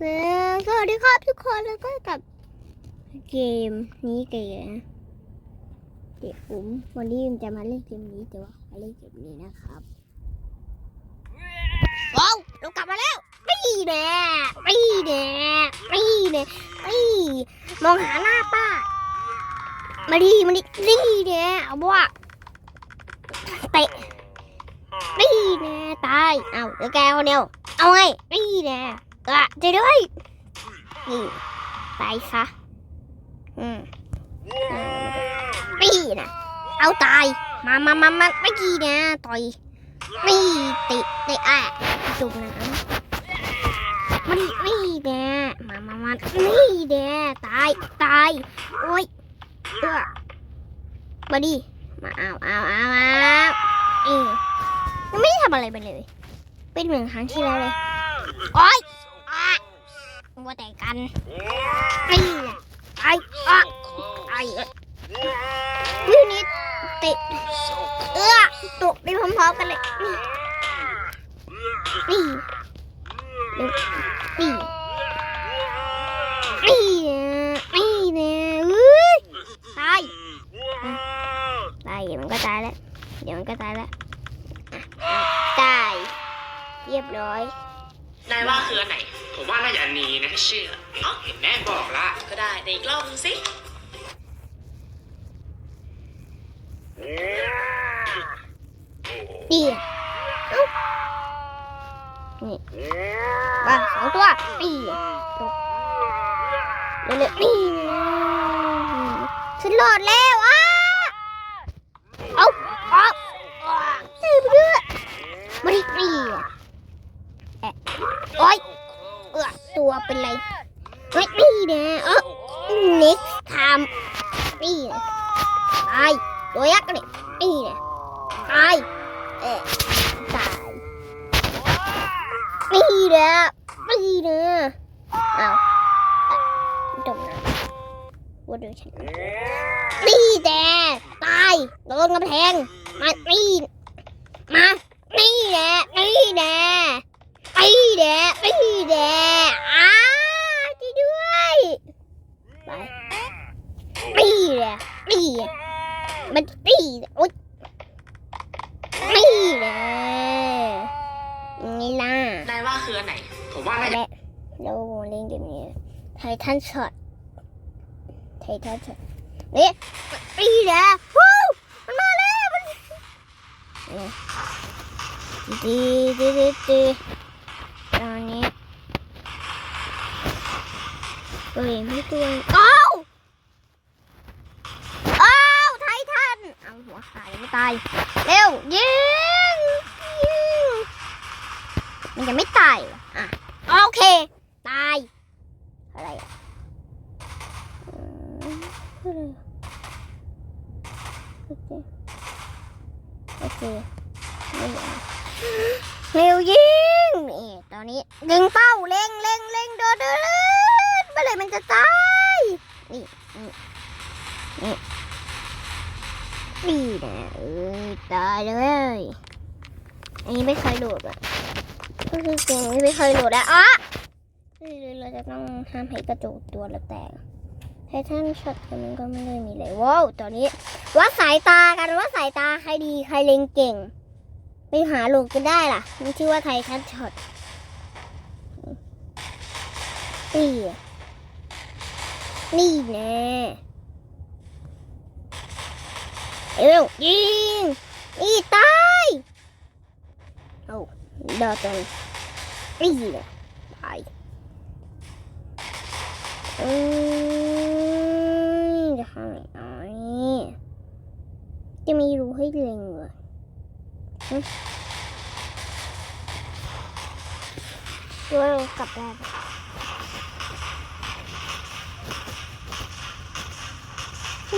สวัสดีครับทุกคนแล้วก็กับเกมนี้เกมเด็กผมวันนี้จะมาเล่นเกมนี้แต่ว่ามาเล่นเกมนี้นะครับว้าวเรากลับมาแล้วไม่แน่ไม่แน่ไม่แน่ไม่มองหาหน้าป้ามาดีมาดีนี่แน่เอาว่าเตะนี่แน่ตายเอาเดี๋ยวแกคนเดียวเอาไงนี่แน่ อะจะด้วยนี่ตายซะอืมนี่นะเอาตาย มามามามาไม่ดีนะต่อยนี่ติเตะอะจุกน้ำมาดินี่แน่มามามานี่แน่ตายตายโอ้ยเออมาดิมาเอาเอาเอาเอาเออยังไม่ได้ทำอะไรไปเลย เป็นเหมือนครั้งที่แล้วเลยโอ๊ย ว่าแต่กันไอ้ไอ้อะไอ้วินี้ติดเอื้อตกไปพร้อมๆกันเลยนี่นี่นี่นี่นี่เนี่ยเอ้ยตายตายเดี๋ยวมันก็ตายแล้วเดี๋ยวมันก็ตายแล้วอะตายเรียบร้อยนายว่าคืออันไหน ผมว่าน่าจะอันนี้นะเชื่อเอ้าเห็นแม่บอกละ ก็ได้แต่อีกรอบนึงสิดีอะเอ้านี่มาสองตัวนี่ตกเร็วๆนี่ฉันรอดแล้วอะเอาเอาเจ็บเยอะมาดินี่อะแอะโอ๊ยเออตัว เป็นไรเฮ้ยนี่นะเออ next time นี่นะตายตัวยักษ์นี่นี่นะตายเอ๊ะตายนี่นะนี่นะเอาจมน้ำว่าเดูฉันนี่แต่ตายโดนกระแพงมานี่มานี่แหละนี่แหละนี่แหละนี่แหละอ้าช่วยด้วยไป นี่แหละมันนี่โอ๊ยนี่แหละนี่ล่ะนายว่าคืออันไหน ผมว่าน่าจะและเราเล่นเกมนี้ไททันช็อตไททันช็อตนี่นี่และวู้มันมาแล้วมันดีดีดีดีตอนนี้ตัวเองไม่ตัวองอ้าวอ้าวไททั นเอาขายังไม่ตาย เร็วยิงยิงมันจะไม่ตายอะโอเค ตาย อะไรอะโอเคโอเคไม่เอเร็วยิงนี่ตอนนี้ยิงเป้าเล็งเล็งเล็งโดดโดดเมื่อไหร่มันจะตาย นี่นี่นี่ นี่นะเอ้ยตายเลยอันนี้ไม่เคยโหลดอะก็คือเกมนี้ไม่เคยโหลดอะอ๋อเราจะต้องห้ามให้กระจกตัวละแตกไททันช็อตกันมันก็ไม่ได้มีเลยว้าวตอนนี้วัดสายตากันว่าสายตาใครดีใครเล็งเก่ง ไปหาโหลดกันได้ล่ะมันชื่อว่าไททันช็อตนี่นี่แน่ เอ้วยิงนี่ตายเอาดอตรงนี่เลยตายอืมจะทำยังไงจะไมีรูให้เล็งเหรอหึว่าเรากลับได้ปะ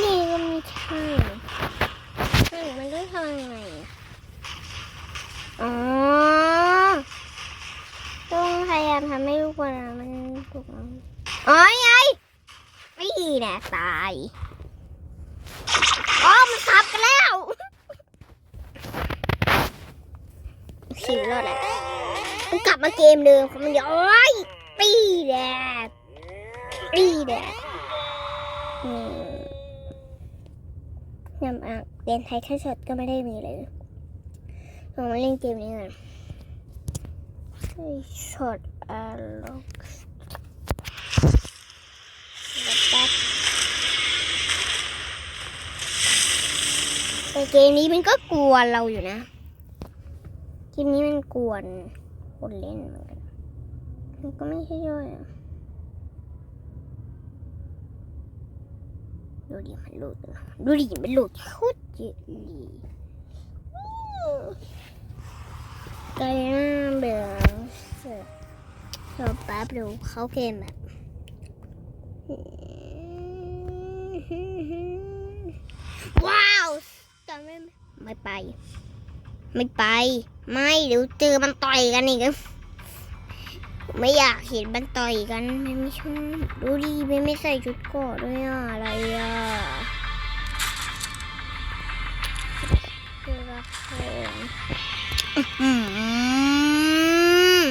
นี่ก็ไม่ใช่ มันต้องทำยังไงอ๋อต้องพยายามทำให้ลูกบอลอะมันถูกอ๋อไงไม่ดีนะตายอ๋อมันทับกันแล้วสิวรอดแล้วมันกลับมาเกมเดิมของมันยวโอ้ยปีแดดปีแดดนี่ ยำอะเรียนไทยแค่สดก็ไม่ได้มีเลยลองมาเล่นเกมนี้กันไอ้ช็อตอาล็อกแป๊บแต่เกมนี้มันก็กวนเราอยู่นะ เกมนี้มันกวนคนเล่นเหมือนกัน มันก็ไม่ใช่ย่อยอะ ดูดิมันหลุดดูดิมันหลุดโคตรเยอะเลยก่น่าเบื่อสอรอแป๊บดูเข้าเกมแบบว้าวจำไม่ไม่ไป ไม่ไป ไม่เดี๋ยวเจอมันต่อยกันอีก ไม่อยากเห็นมันต่อยกันมันไม่ชอบดูดิมันไม่ใส่ชุดเกาะด้วยอะอะไรอะคือรอื้อหือ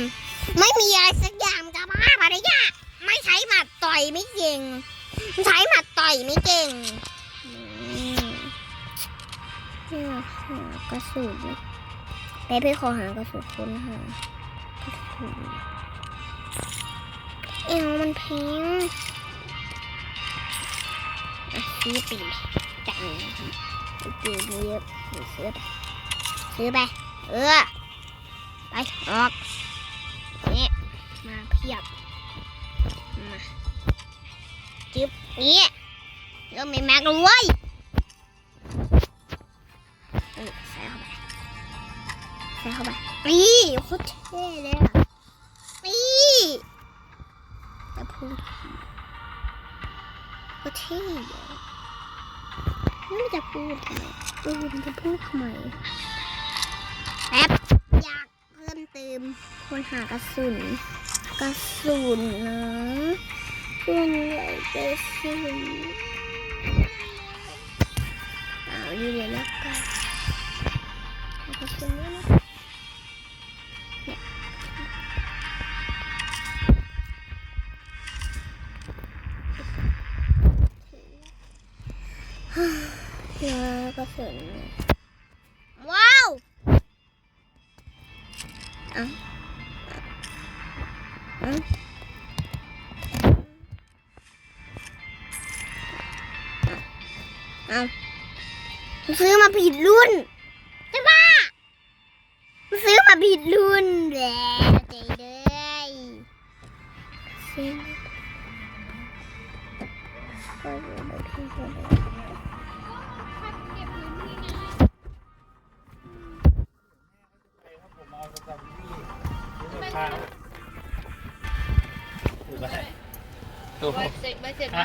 ไม่มีอะไรสักอย่างจะมาภรรยาไม่ใช้หมัดต่อยไม่เก่งใช้หมัดต่อยไม่เก่งเนี่ยหากระสุนไปไปขอหากระสุนคนหากระสุน เอวมันแพงซื้อปีนจังจืดเยอะเดี๋ยวซื้อไป ซื้อไป เออ ไป ออก นี่ มาเพียบ มาจึ๊บนี่เริ่มไม่แม็กแล้วเว้ยใส่เข้าไป ใส่เข้าไป นี่โคตรเท่เลย จะพูดก็เท่อะไม่จะพูดทำไมเออมันจะพูดทำไมแป๊บอยากเพิ่มเติมคนหากระสุน กระสุนนะคุณใหญ่กระสุนเอาอยู่เลยแล้วกัน แล้วก็เสร็จว้าวอาเอาเอาซื้อมาผิดรุ่นใช่ปะซื้อมาผิดรุ่นแหละใจเลยซื้อ ก็อ